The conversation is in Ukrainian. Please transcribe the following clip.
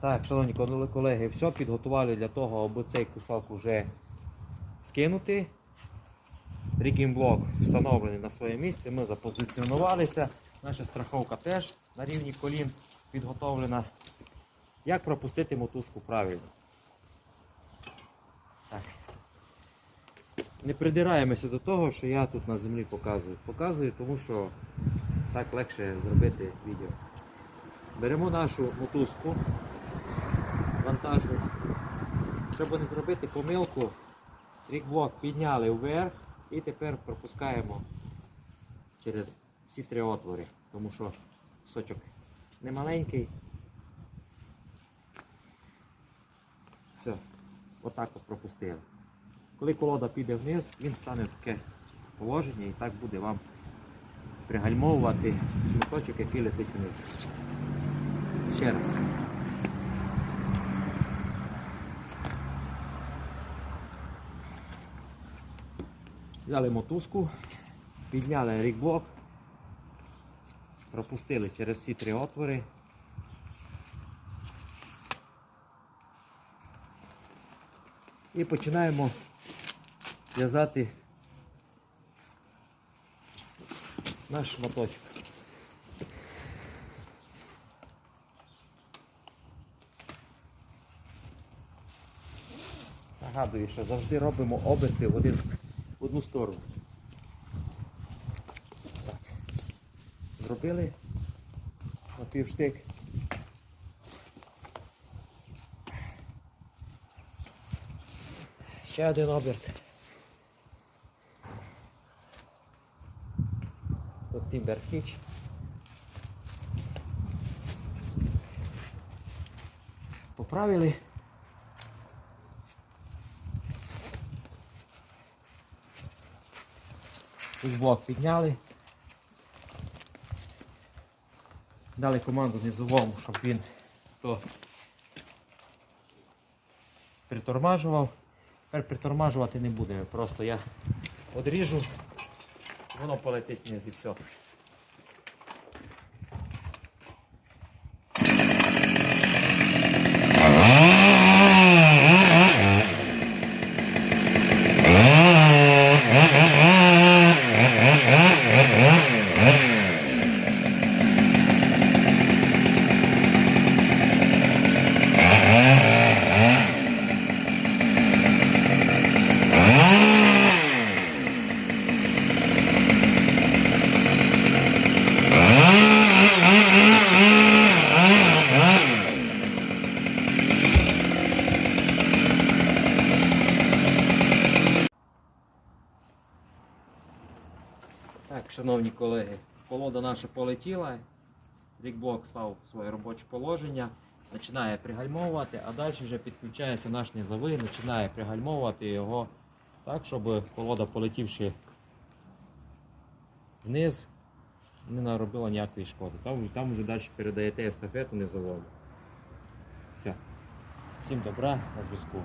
Так, шановні колеги, все підготували для того, аби цей кусок вже скинути. Рігінблок встановлений на своє місце, ми запозиціонувалися. Наша страховка теж на рівні колін підготовлена. Як пропустити мотузку правильно? Так. Не придираємося до того, що я тут на землі показую. Показую, тому що так легше зробити відео. Беремо нашу мотузку вантажну. Щоб не зробити помилку, рікблок підняли вверх і тепер пропускаємо через всі три отвори, тому що сочок не маленький. Все, отак от пропустили. Коли колода піде вниз, він стане в таке положення і так буде вам пригальмовувати шматочок, який летить вниз. Ще раз. Взяли мотузку, підняли рікблок, пропустили через ці три отвори. І починаємо в'язати наш шматочок. Нагадую, що завжди робимо оберти в, один, в одну сторону. Так. Зробили на півштик. Ще один оберт. Тут Hitch. Поправили. Блок підняли. Дали команду низовому, щоб він то притормажував. Тепер притормажувати не буде. Просто я одріжу, воно полетить вниз і все. Так, шановні колеги, колода наша полетіла. Рікблок став в своє робоче положення, починає пригальмовувати, а далі вже підключається наш низовий, починає пригальмовувати його так, щоб колода, полетівши вниз, не наробила ніякої шкоди. Там, там вже далі передаєте естафету низовому. Все. Всім добра, на зв'язку.